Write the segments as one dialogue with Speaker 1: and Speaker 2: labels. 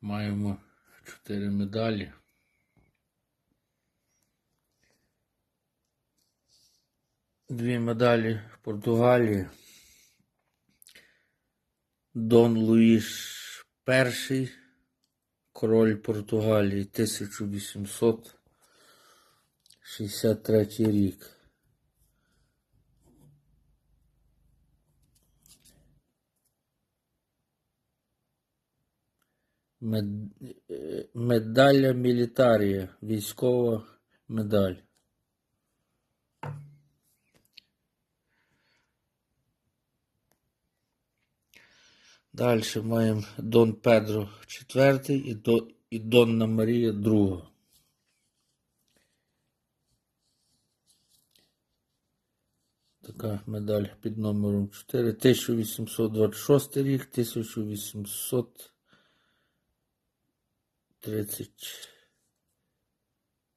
Speaker 1: Маємо чотири медалі. Дві медалі в Португалії. Дон Луїш І, король Португалії, 1863 рік. Медаля мілітарія, військова медаль. Далі маємо Дон Педро IV і Донна Марія II. Така медаль під номером 4. 1826 рік, 1800 30,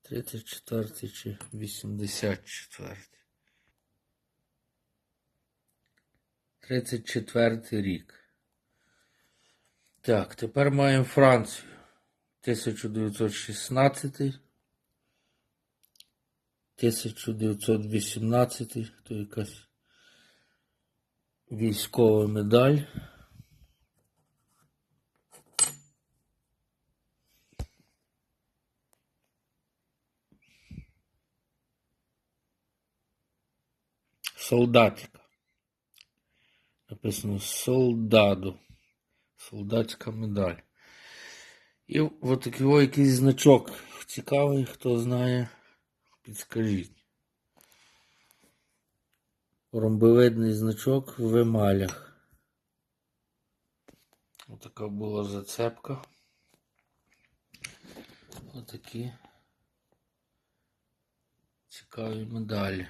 Speaker 1: 34 чи 84. 34 рік. Так, тепер маємо Францію. 1916. 1918. То якась військова медаль. Солдатика. Написано солдаду. Солдатська медаль. І от такий якийсь значок. Цікавий, хто знає, підскажіть. Ромбовидний значок в емалях. Отака була зацепка. Отакі цікаві медалі.